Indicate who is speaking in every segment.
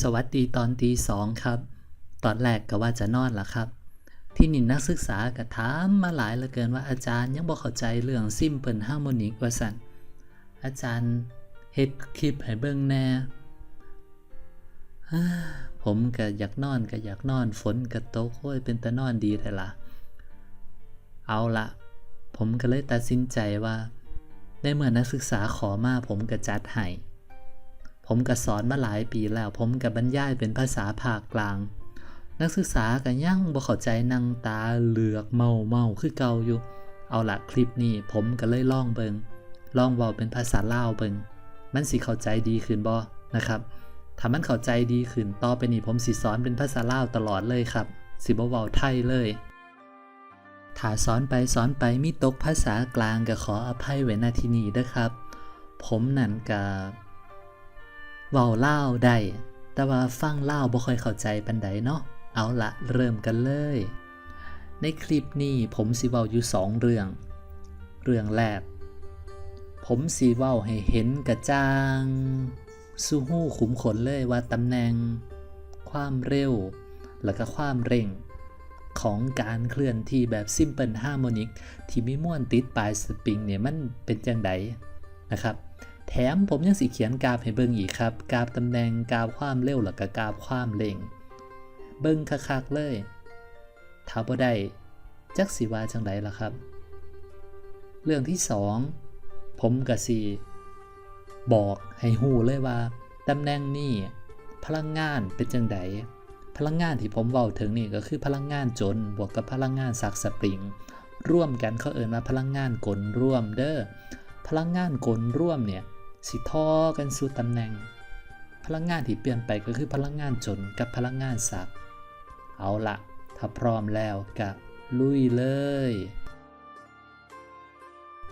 Speaker 1: สวัสดีตอนตีสองครับ ตอนแรกก็ว่าจะนอนละครับ ที่นินนักศึกษาก็ถามมาหลายเหลือเกินว่าอาจารย์ยังบ่เข้าใจเรื่องซิมเปิลฮาร์โมนิกว่าสันอาจารย์เฮ็ดคลิปให้เบิ่งแน่ฮ่าผมก็อยากนอนก็อยากนอนฝนก็ตกโอ้ยเป็นตะนอนดีแต่ละเอาละผมก็เลยตัดสินใจว่าในเมื่อนักศึกษาขอมาผมก็จัดให้ ผมก็สอนมาหลายปีแล้ว ผมก็บรรยายเป็นภาษาภาคกลาง นักศึกษาก็ยังบ่เข้าใจนั่งตาเหลือกเมาเมาคือเก่าอยู่ เอาละคลิปนี้ผมก็เลยลองเบิงลองเว้าเป็นภาษาลาวเบิงมันสิเข้าใจดีขึ้นบ่นะครับถ้ามันเข้าใจดีขึ้นต่อไปนี้ผมสิสอนเป็นภาษาลาวตลอดเลยครับ สิบ่เว้าไทยเลยถ้าสอนไปสอนไปมีตกภาษากลางก็ขออภัยไว้ณที่นี้เด้อครับ ผมนั่นก็ เว้าเล่าได้ แต่ว่าฟังเล่าบ่ค่อยเข้าใจปานใดเนาะ เอาละเริ่มกันเลย ในคลิปนี้ผมสิเว้าอยู่สองเรื่อง เรื่องแรก ผมสีเว้าให้เห็นกระจ่างสู้หู้ขุมขนเลยว่าตำแหน่ง ความเร็ว แล้วก็ความเร่ง ของการเคลื่อนที่แบบซิมเ l ิลฮาร์โมนิกที่มีม่วนติดปลายสปริงเนี่ยมันเป็นจังไดนะครับ แถมผมยังสิเขียนกราฟให้เบิ่งอีกครับ กราฟตำแหน่งกราฟความเร็วแล้วก็กราฟความเร่ง เบิ่งคักๆเลยถ้าบ่ได้จักสิว่าจังไดล่ะครับ เรื่องที่สองผมก็สิบอกให้ฮู้เลยว่าตำแหน่งนี้พลังงานเป็นจังไดพลังงานที่ผมเว้าถึงนี่ก็คือพลังงานจนบวกกับพลังงานซักสปริง ร่วมกันเขาเอ่นว่าพลังงานกลร่วมเด้อพลังงานกลร่วมเนี่ย สิทอกันสู่ตำแหน่ง พลังงานที่เปลี่ยนไปก็คือพลังงานจนกับพลังงานซักเอาละถ้าพร้อมแล้วก็ลุยเลย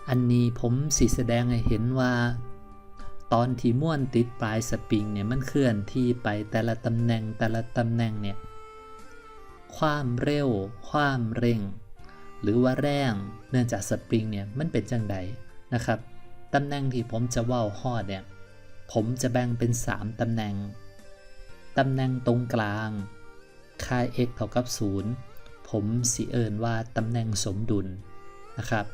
Speaker 1: อันนี้ผมสิแสดงให้เห็นว่า ตอนที่ม่วนติดปลายสปริงเนี่ยมันเคลื่อนที่ไปแต่ละตำแหน่งแต่ละตำแหน่งเนี่ยความเร็ว ความเร่ง หรือว่าแรงเนื่องจากสปริงเนี่ยมันเป็นจังใดนะครับ ตำแหน่งที่ผมจะว่าฮอดเนี่ยผมจะแบ่งเป็น 3 ตำแหน่ง ตำแหน่งตรงกลาง ค่า x เท่ากับ 0 ผมสิเอินว่าตำแหน่งสมดุลนะครับ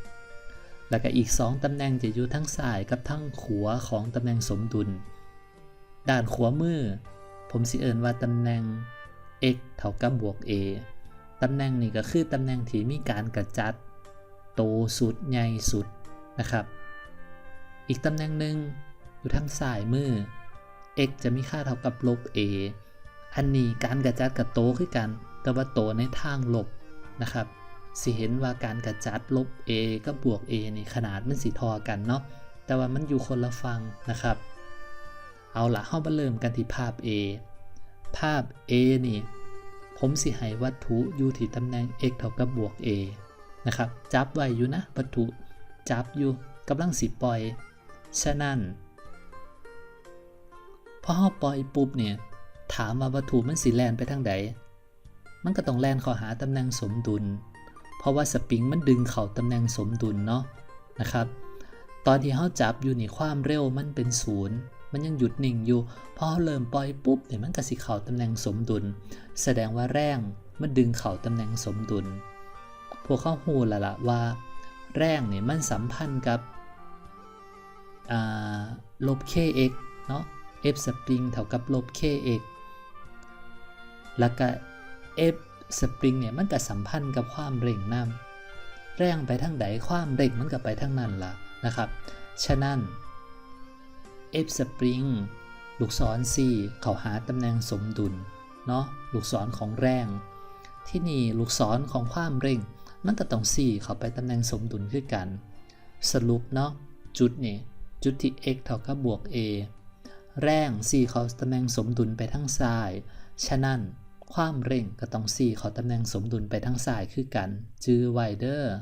Speaker 1: แล้วก็อีก 2 ตำแหน่งจะอยู่ทั้งซ้ายกับทั้งขวาของตำแหน่งสมดุล ด้านขวามือ ผมสิเอินว่าตำแหน่ง x เท่ากับบวก a ตำแหน่งนี้ก็คือตำแหน่งที่มีการกระจัด โตสุดใหญ่สุดนะครับ อีกตำแหน่งหนึ่งอยู่ทางซ้ายมือ x จะมีค่าเท่ากับลบ a อันนี้การกระจัดกับโตคือกัน แต่ว่าโตในทางลบนะครับสิเห็นว่าการกระจัดลบ a กับบวก a นี่ขนาดมันสิทอกันเนาะแต่ว่ามันอยู่คนละฝั่งนะครับ เอาละเข้ามาเริ่มกันที่ภาพ a ภาพ a นี่ผมสิให้วัตถุอยู่ที่ตำแหน่ง x เท่ากับบวก a นะครับ จับไว้อยู่นะวัตถุจับอยู่กำลังสิปล่อย ฉะนั้นพอเราปล่อยปุ๊บเนี่ย ถามว่าวัตถุมันสิแลนไปทางใดมันก็ต้องแลนเข้าหาตำแหน่งสมดุล เพราะว่าสปริงมันดึงเข้าตำแหน่งสมดุลเนาะนะครับ ตอนที่เขาจับอยู่นี่ความเร็วมันเป็นศูนย์มันยังหยุดนิ่งอยู่ พอเขาเริ่มปล่อยปุ๊บเนี่ยมันก็สิเข้าตำแหน่งสมดุล แสดงว่าแรงมันดึงเข้าตำแหน่งสมดุล พวกเขาหูแล้วล่ะว่า แรงเนี่ยมันสัมพันธ์กับ ลบ kx เนาะ f สปริงเท่ากับลบ kx แล้วก็ f สปริงเนี่ยมันก็สัมพันธ์กับความเร่งน้ำแรงไปทางใดความเร่งมันก็ไปทางนั้นล่ะนะครับ ฉะนั้น f สปริงลูกศร c เขาหาตำแหน่งสมดุลเนาะลูกศรของแรง ที่นี่ลูกศรของความเร่ง มันก็ต้อง c เข้าไปตำแหน่งสมดุลคือกัน สรุปเนาะจุดนี้ จุดที่ x เท่ากับบวก a แรง c เขาตำแหน่งสมดุลไปทางซ้าย ฉะนั้นความเร่งก็ต้อง c เขาตำแหน่งสมดุลไปทางซ้ายคือกัน จื้อไวเดอร์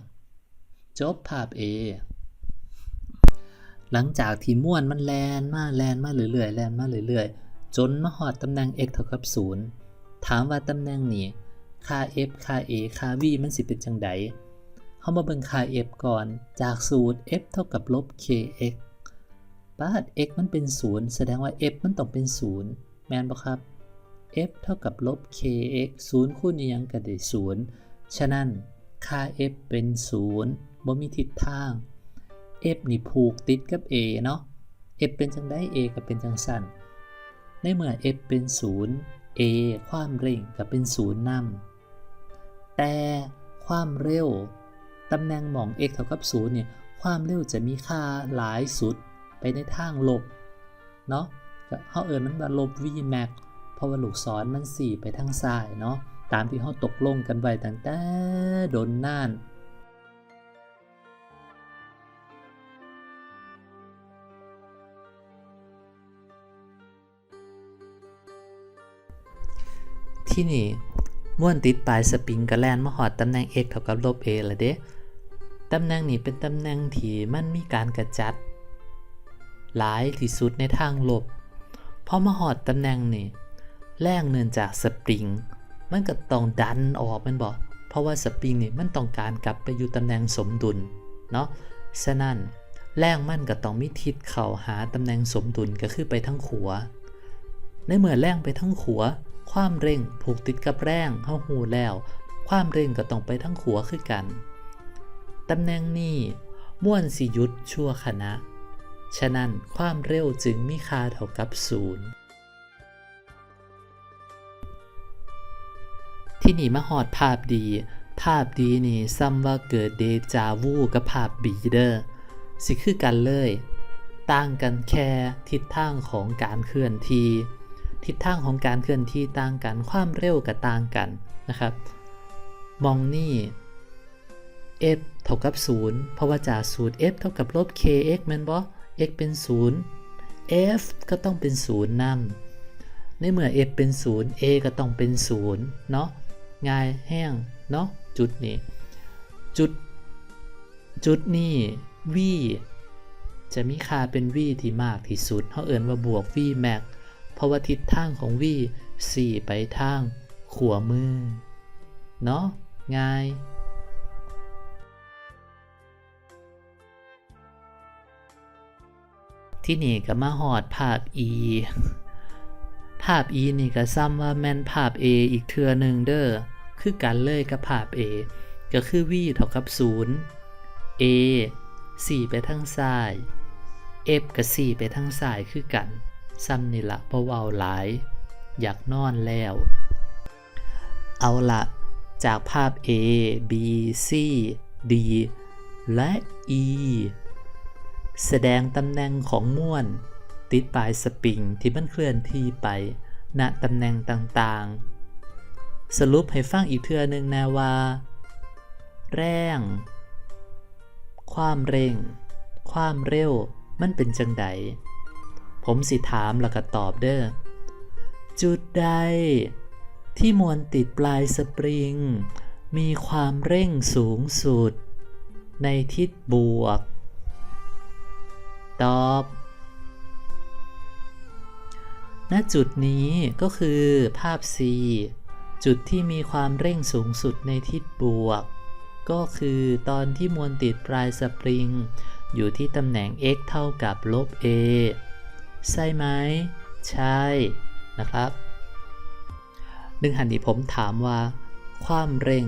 Speaker 1: จบภาพ A หลังจากที่ม่วนมันแลนมาแลนมาเรื่อยๆแลนมาเรื่อยๆ จนมาหอดตำแหน่ง x เท่ากับ 0 ถามว่าตำแหน่งนี้ค่า f ค่า a ค่า v มันสิเป็นจังไดเขามาเบิ่งค่า f ก่อน จากสูตร f เท่ากับลบ kx บาด x มันเป็น 0 แสดงว่า f มันต้องเป็น 0 แมนบ่ครับ f เท่ากับลบ kx 0 คูณยังก็ได้0 ฉะนั้นค่า f เป็น 0บ่มีทิศทาง f นี่ผูกติดกับ a เนาะ f เป็นจังได้ a ก็เป็นจังสั่นในเมื่อ f เป็น 0 a ความเร่งก็เป็น 0นำแต่ความเร็ว ตำแหน่งหม่อง x เท่ากับ 0 เนี่ย ความเร็วจะมีค่าหลายสุด ในทางลบเนาะก็เฮาเอิ้นมันว่าลบ v max เพราะว่าลูกศรมันสี่ไปทางซ้ายเนาะตามที่เฮาตกลงกันไว้ตั้งแต่โดนน่านที่นี่ม้วนติดปลายสปริงกระแลนมาหอดตำแหน่ง x เท่ากับลบ a ละเด้ตำแหน่งนี้เป็นตำแหน่งที่มันมีการกระจัด หลายที่สุดในทางลบพอมาหอดตำแหน่งนี้แรงเนื่องจากสปริง มันก็ต้องดันออกมันบอกเพราะว่าสปริงนี่มันต้องการกลับไปอยู่ตำแหน่งสมดุลเนาะฉะนั้นแรงมันก็ต้องมีทิศเข้าหาตำแหน่งสมดุลก็คือไปทั้งขัวในเมื่อแรงไปทั้งขัว ความเร่งผูกติดกับแรงเฮาหูแล้ว ความเร่งก็ต้องไปทั้งขัวคือกันตำแหน่งนี้ม่วนสิยุดชั่วขณะ ฉะนั้นความเร็วจึงมีค่าเท่ากับศูนย์ที่นี่มาหอดภาพดี ภาพดีนี่ซ้ำว่าเกิดเดจาวูกับภาพบีเดอร์สิคือกันเลย ต่างกันแค่ทิศทางของการเคลื่อนที่ทิศทางของการเคลื่อนที่ต่างกันความเร็วก็ต่างกันนะครับ มองนี่ f เท่ากับ 0 เพราะว่าจากสูตร f เท่ากับลบ kx แม่นบ่ x เป็น 0 f ก็ต้องเป็น 0นำในเมื่อ f เป็น 0 a ก็ต้องเป็น 0 เนาะง่ายแห้ง เนาะจุดนี้ จุด จุดนี้ v จะมีค่าเป็น v ที่มากที่สุดเขาเอ่นว่าบวก v max เพราะว่าทิศทางของ v 4 ไปทางขวามือ เนาะง่าย ที่นี่ก็มาหอดภาพ e ภาพ e นี่ก็ซ้ำว่าแม่นภาพ a อีกเทือหนึ่งเด้อ คือกันเลยกับภาพ a ก็คือ v เท่ากับ 0 a 4 ไปทางซ้าย f กับ 4 ไปทางซ้ายคือกัน ซ้ำนี่ละเพราะว่าหลาย อยากนอนแล้ว เอาละจากภาพ A B C D และ E แสดงตำแหน่งของม่วน ติดปลายสปริงที่มันเคลื่อนที่ไป ณตำแหน่งต่างๆ สรุปให้ฟังอีกเทื่อหนึ่งนะว่า แรง ความเร่ง ความเร็ว มันเป็นจังใดผมสิถามแล้วก็ตอบเด้อ จุดใด ที่มวลติดปลายสปริง มีความเร่งสูงสุด ในทิศบวก ตอบ ณ จุดนี้ก็คือภาพ C จุดที่มีความเร่งสูงสุดในทิศบวก ก็คือตอนที่มวลติดปลายสปริง อยู่ที่ตำแหน่ง x เท่ากับลบ a ใช่ไหม ใช่นะครับหนึ่งหันที่ผมถามว่า ความเร่ง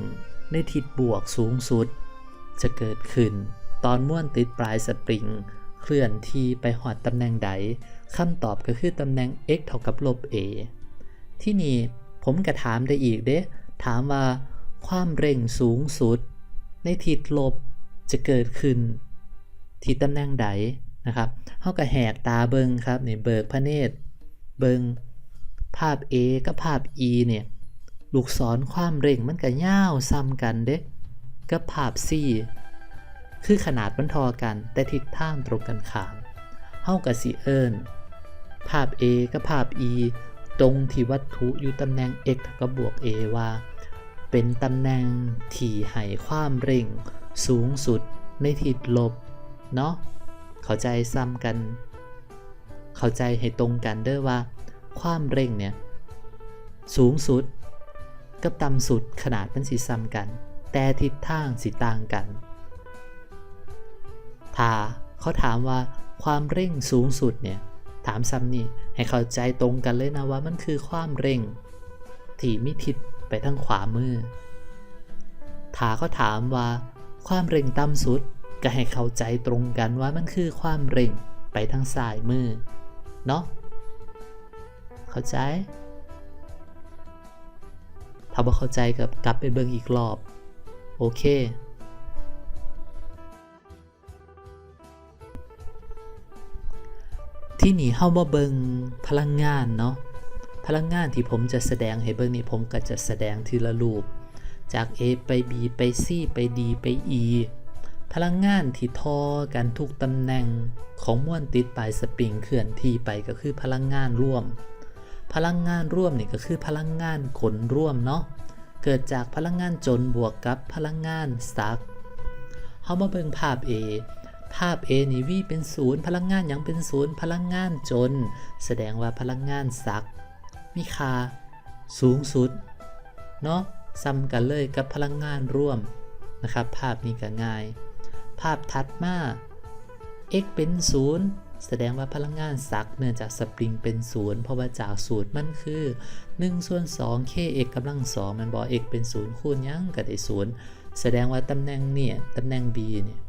Speaker 1: ในทิศบวกสูงสุด จะเกิดขึ้นตอนม่วนติดปลายสปริง เคลื่อนที่ไปหอดตำแหน่งใดคำตอบก็คือตำแหน่ง x เท่ากับลบ a ที่นี่ผมก็ถามได้อีกเด้ถามว่าความเร่งสูงสุด ในทิศลบจะเกิดขึ้น ที่ตำแหน่งใดนะครับเขาก็แหกตาเบิงครับนี่เบิกพระเนตร เบิงภาพ A กับภาพ E เนี่ยลูกศรความเร่งมันก็ย่าวซ้ำกันเด้กับภาพ C คือขนาดมันทอกันแต่ทิศทางตรงกันข้ามเฮากับสิเอิญภาพ A กับภาพ E ตรงที่วัตถุอยู่ตำแหน่ง x กับบวก a ว่า เป็นตำแหน่งที่ให้ความเร่งสูงสุดในทิศลบ เนาะเข้าใจซ้ำกัน เข้าใจให้ตรงกันเด้อว่า ความเร่งเนี่ย สูงสุด กับต่ำสุดขนาดมันสิซ้ำกัน แต่ทิศทางสิต่างกัน ถ้าเขาถามว่าความเร่งสูงสุดเนี่ยถามซ้ำนี่ให้เข้าใจตรงกันเลยนะว่ามันคือความเร่ง ที่มีทิศไปทางขวามือถาเขาถามว่าความเร่งต่ำสุดก็ให้เข้าใจตรงกันว่ามันคือความเร่งไปทางซ้ายมือเนาะเข้าใจ ถ้าบ่เข้าใจกับกลับไปเบิ่งอีกรอบ โอเค ที่นี่เฮามาเบิงพลังงานเนาะพลังงานที่ผมจะแสดงให้เบิงนี่ผมก็จะแสดงทีละรูป จาก A ไป B ไป C ไป D ไป E พลังงานที่ทอกันทุกตำแหน่งของม้วนติดปลายสปริงเคลื่อนที่ไปก็คือพลังงานร่วม พลังงานร่วมนี่ก็คือพลังงานขนร่วมเนาะเกิดจากพลังงานจนบวกกับพลังงานซักเฮามาเบิ่งภาพ A ภาพ A นี่ V เป็นศูนย์พลังงานหยังเป็นศูนย์พลังงานจน แสดงว่าพลังงานซักมีค่าสูงสุด เนาะซ้ำกันเลยกับพลังงานร่วมนะครับ ภาพนี้ก็ง่าย ภาพถัดมา x เป็นศูนย์แสดงว่าพลังงานซักเนื่องจากสปริงเป็นศูนย์เพราะว่าจากสูตรมันคือ1ส่วน2 k x กำลัง2มันบอก x เป็นศูนย์คูณยังก็ได้ศูนย์แสดงว่าตำแหน่งเนี่ยตำแหน่ง b เนี่ย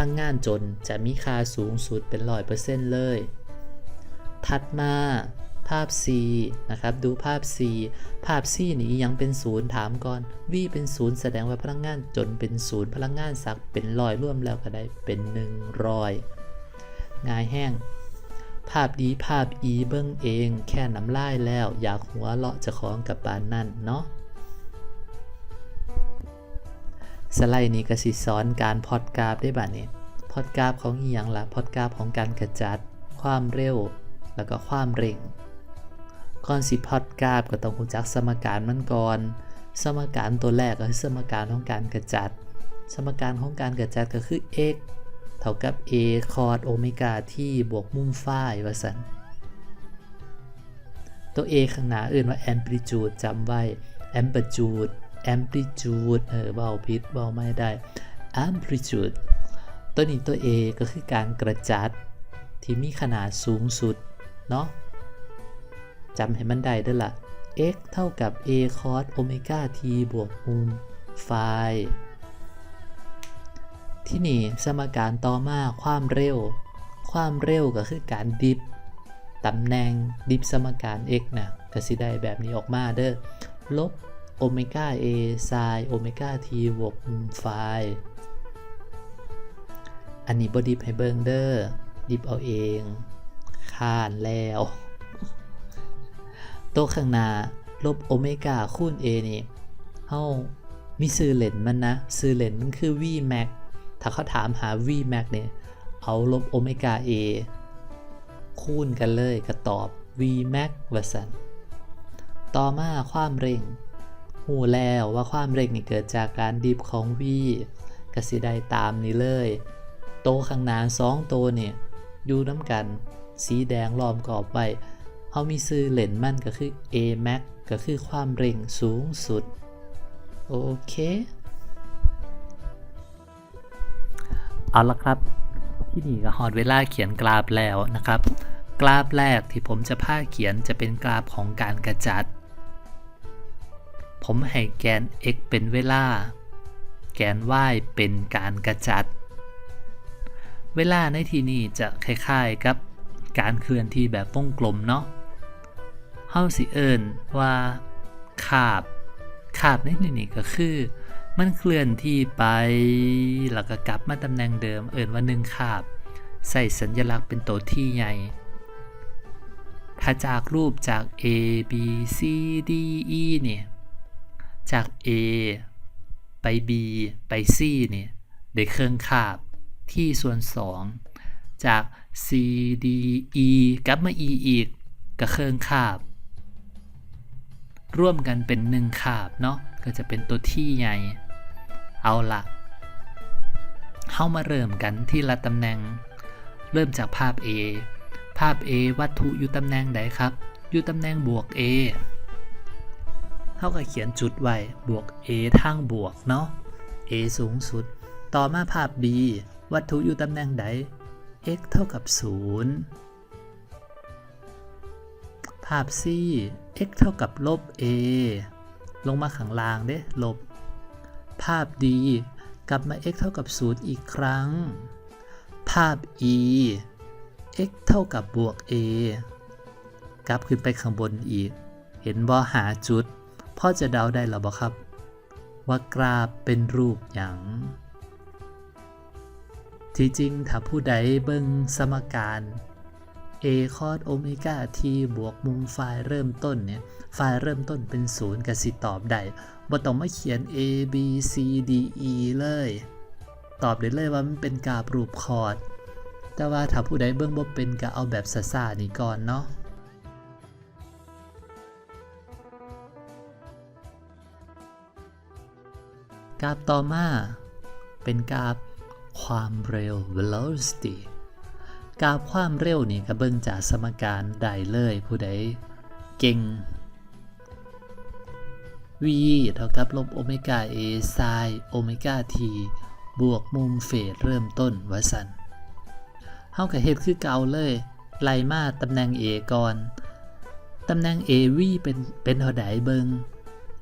Speaker 1: ลังงานจนจะมีค่าสูงสุดเป็น100%เปอร์เซนต์เลย ถัดมาภาพ C นะครับ ดูภาพ C ภาพ C นี้ยังเป็นศูนย์ถามก่อน V เป็นศูนย์แสดงว่าพลังงานจนเป็นศูนย์พลังงานสักเป็นร้อยร่วมแล้วก็ได้เป็น100ง่ายแห้ง ภาพดีภาพ E เบิ้งเอง แค่น้ำลายแล้ว อยากหัวเลาะจะของกับปานนั่นเนาะ สไลด์นี้ก็สิสอนการพอดกราฟได้บ่านี้พอดกราฟของอีหยังละพอดกราฟของการกระจัด ความเร็ว แล้วก็ความเร่งก่อนสิพอดกราฟก็ต้องรู้จักสมการมันก่อน สมการตัวแรกก็คือสมการของการกระจัด สมการของการกระจัดก็คือ x เท่ากับ a คอสโอเมก้าที่บวกมุมฝ้ายว่าสันตัว a ข้างหน้าอื่นว่า amplitude จำไว้ amplitude amplitude เออเบาพิษเบาไม่ได้ amplitude ตัวนี้ตัว a ก็คือการกระจัด ที่มีขนาดสูงสุด เนาะจำให้มันได้ด้วยล่ะ x เท่ากับ a cos โอเมก้า t บวกมุมไฟที่นี่สมการต่อมาความเร็ว ความเร็วก็คือการดิฟตำแหน่งดิฟสมการ x นะก็สิได้แบบนี้ออกมาเด้อลบ โอเมก้า a ไซโอเมก้า t บวกไฟอันนี้บดิฟให้เบิงเด้อดิฟเอาเองข้านแล้วตัวข้างหน้าลบโอเมก้าคูณ a นี่เฮามีซื้อเลนมันนะ ซื้อเลนมันคือ v max ถ้าเขาถามหา v max เนี่ย เอาลบโอเมก้า a คูณกันเลยก็ตอบ v max วสันต่อมาความเร่ง หูแล้วว่าความเร่งนี่เกิดจากการดิฟของ v กสิได้ตามนี้เลย โตข้างหน้าสองโตวเนี่ยอยู่น้ำกัน สีแดงล้อมกรอบไว้เขามีซื้อเลนมันก็คือ a max ก็คือความเร่งสูงสุด โอเค เอาละครับ ที่นี่ก็หอดเวลาเขียนกราฟแล้วนะครับ กราฟแรกที่ผมจะพาเขียนจะเป็นกราฟของการกระจัด ผมให้แกน x เป็นเวลา แกน y เป็นการกระจัด เวลาในที่นี้จะคล้ายๆกับการเคลื่อนที่แบบวงกลมเนาะเฮาสิเอิญว่าคาบคาบในที่นี้ก็คือ มันเคลื่อนที่ไป แล้วก็กลับมาตำแหน่งเดิม เอิญว่าหนึ่งคาบ ใส่สัญลักษณ์เป็นตัวที่ใหญ่ถ้าจากรูปจาก A B C D E เนี่ย จาก A ไป B ไป C เนี่ยได้เครื่องคาบที่ส่วน 2 จาก C D E กลับมา E อีกกับเครื่องคาบ ร่วมกันเป็นหนึ่งคาบเนาะก็จะเป็นตัวที่ใหญ่ เอาละเข้ามาเริ่มกันที่ละตำแหน่ง เริ่มจากภาพ A ภาพ A วัตถุอยู่ตำแหน่งใดครับ อยู่ตำแหน่งบวก A เท่ากับเขียนจุดไว้บวก A ทางบวกเนาะ A สูงสุด ต่อมาภาพ B วัตถุอยู่ตำแหน่งใด x เท่ากับ 0 ภาพ c x เท่ากับลบ a ลงมาข้างล่างเด้ลบ ภาพ d กลับมา x เท่ากับ 0 อีกครั้ง ภาพ e x เท่ากับบวก a กลับขึ้นไปข้างบนอีก เห็นบ่หาจุด พ่อจะเดาได้หรือบ่ครับ ว่ากราฟเป็นรูปอย่างที่จริงถ้าผู้ใดเบิ่งสมการ a คอสโอเมก้า t บวกมุมไฟล์เริ่มต้นเนี่ย ไฟล์เริ่มต้นเป็นศูนย์กับสิตอบได้บ่ต้องมาเขียน a b c d e เลย ตอบได้เลยว่ามันเป็นกราฟรูปคอร์ดแต่ว่าถ้าผู้ใดเบิ่งบ่เป็นก็เอาแบบซ่าๆนี่ก่อนเนาะ กราฟต่อมา เป็นกราฟความเร็ว velocity กราฟความเร็วนี่ก็เบิ่งจากสมการได้เลยผู้ใดเก่ง v เท่ากับลบโอเมก้า a ไซน์โอเมก้า t บวกมุมเฟสเริ่มต้นว่าสันเฮาก็เฮ็ดคือเก่าเลย ไล่มาตำแหน่ง a ก่อน ตำแหน่ง a v เป็นเป็นเท่าใดเบิง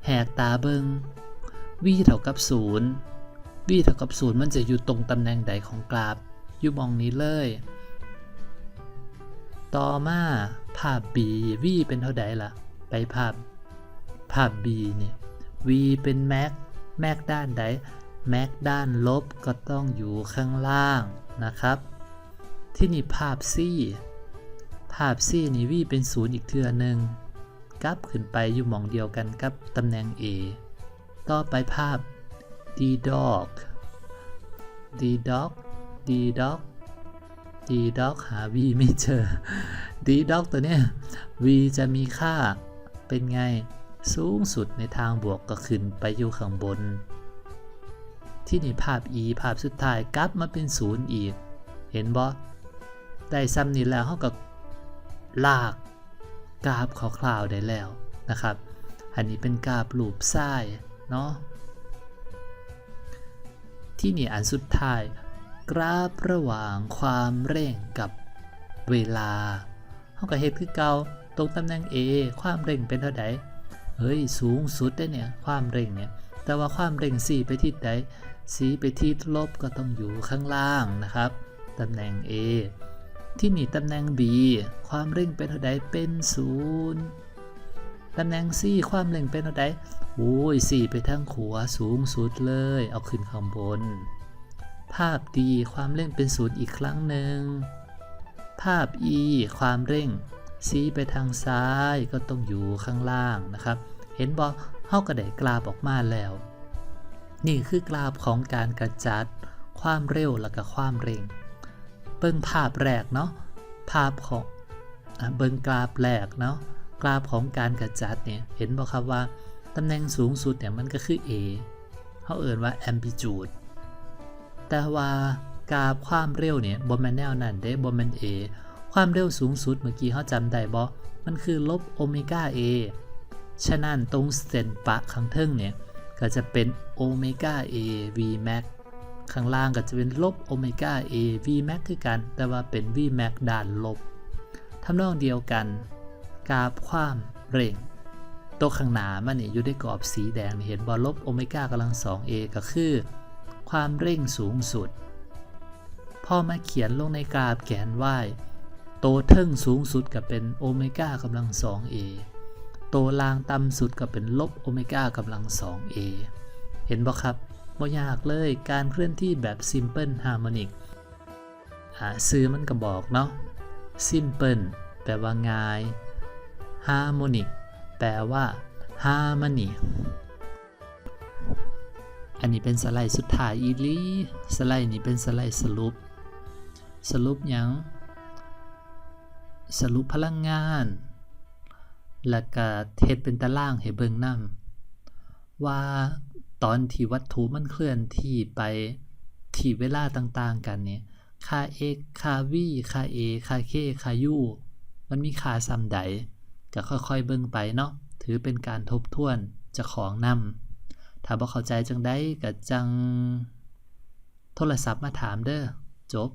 Speaker 1: แหกตาเบิง v เท่ากับ 0 v เท่ากับ 0 มันจะอยู่ตรงตำแหน่งใดของกราฟ อยู่มองนี้เลย ต่อมาภาพ b v เป็นเท่าใดล่ะ ไปภาพ ภาพ b เนี่ย v เป็นแม็กแม็กด้านใดแม็กด้านลบก็ต้องอยู่ข้างล่างนะครับ ที่นี่ภาพ c ภาพ c นี่ v เป็น 0 อีกเทื่อหนึ่งกลับขึ้นไปอยู่มองเดียวกันกับตำแหน่ง a ต่อไปภาพ d dog d dog d dog d dog หา v ไม่เจอ d dog ตัวเนี้ย v จะมีค่าเป็นไง สูงสุดในทางบวกก็ขึ้นไปอยู่ข้างบน ที่นี่ภาพ e ภาพสุดท้ายกลับมาเป็นศูนย์อีก เห็นบ่ได้ซ้ำนี้แล้วเขาก็ลากกราฟคร่าวๆได้แล้วนะครับ อันนี้เป็นกราฟรูปไส้ เนาะที่นี่อันสุดท้าย กราฟระหว่างความเร่งกับเวลาเขาก็เฮ็ดคือเก่าตรงตำแหน่ง A ความเร่งเป็นเท่าใดเฮ้ยสูงสุดได้เนี่ยความเร่งเนี่ยแต่ว่าความเร่ง C ไปทิศใด C ไปทิศลบก็ต้องอยู่ข้างล่างนะครับตำแหน่ง A ที่นี่ตำแหน่ง B ความเร่งเป็นเท่าใดเป็นศูนย์ ตำแหน่ง C ความเร่งเป็นเท่าใดโอ้ย C ไปทางขวาสูงสุดเลย เอาขึ้นข้างบน ภาพ D ความเร่งเป็นศูนย์อีกครั้งหนึ่ง ภาพ E ความเร่ง C ไปทางซ้ายก็ต้องอยู่ข้างล่างนะครับ เห็นบอเฮากระไดกราบออกมาแล้ว นี่คือกราฟของการกระจัด ความเร็วและก็ความเร่ง เบิ่งภาพแรกเนาะ ภาพของเบิ่งกราฟแรกเนาะ กราฟของการกระจัดเนี่ยเห็นบ่ครับว่าตำแหน่งสูงสุดเนี่ยมันก็คือ A เขาเอ่นว่า amplitude แต่ว่ากราฟความเร็วเนี่ยบ่แมนแนวนั้นเด้บ่แม่น A ความเร็วสูงสุดเมื่อกี้เขาจำได้บ่มันคือลบโอเมก้า A ฉะนั้นตรงเส้นปะข้างเทิงเนี่ยก็จะเป็นโอเมก้า A V max ข้างล่างก็จะเป็นลบโอเมก้า A V max คือกัน แต่ว่าเป็น V max ด้านลบทำนองเดียวกัน กาฟความเร่งตัวข้างหน้ามันนี่อยู่ในกรอบสีแดงเห็นบอลบโอเมก้ากำลัง 2a ก็คือ ความเร่งสูงสุด พอมาเขียนลงในกราฟแกน y โตเทิงสูงสุดก็เป็นโอเมก้ากำลัง 2a โตล่างต่ำสุดก็เป็นลบโอเมก้ากำลัง 2a เห็นบ่ครับบ่ยากเลยการเคลื่อนที่แบบ simple harmonic หาซื้อมันก็บอกเนาะ simple แปลว่าง่าย harmonic แปลว่า harmony อันนี้เป็นสไลด์สุดท้ายอีลีสไลด์นี้เป็นสไลด์สรุป สรุปยัง สรุปพลังงาน แล้วก็เทศเป็นตารางให้เบิ่งนำว่าตอนที่วัตถุมันเคลื่อนที่ไปที่เวลาต่างๆกันเนี่ยค่า x ค่า v ค่า a ค่า k ค่า u มันมีค่าซ้ำใด ก็ค่อยๆเบิ่งไปเนาะถือเป็นการทบทวนจะของนำถ้าบ่เข้าใจจังได้ก็จัง โทรศัพท์มาถามเด้อจบ